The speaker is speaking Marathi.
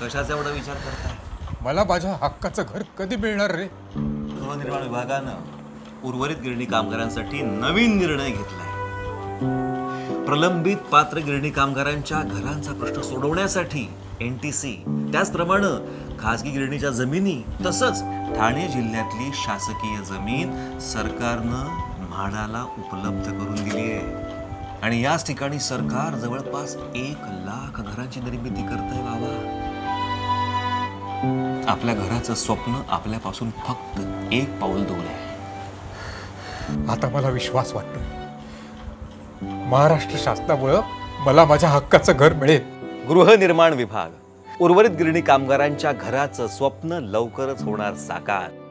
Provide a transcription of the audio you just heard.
कशाचा एवढा विचार करताय? मला माझ्या हक्काचं घर कधी मिळणार रे? गृहनिर्माण विभागानं उर्वरित गिरणी कामगारांसाठी नवीन निर्णय घेतलाय. प्रलंबित पात्र गिरणी कामगारांच्या घरांचा प्रश्न सोडवण्यासाठी एन टी सी त्याचप्रमाणे खासगी गिरणीच्या जमिनी तसंच ठाणे जिल्ह्यातली शासकीय जमीन सरकारनं म्हाडाला उपलब्ध करून दिली आहे आणि याच ठिकाणी सरकार जवळपास एक लाख घरांची निर्मिती करतंय बाबा. आपल्या घराचं स्वप्न आपल्यापासून फक्त एक पाऊल दूर आहे. आता मला विश्वास वाटतो महाराष्ट्र शासनामुळं मला माझ्या हक्काचं घर मिळेल. गृहनिर्माण विभाग. उर्वरित गिरणी कामगारांच्या घराचं स्वप्न लवकरच होणार साकार.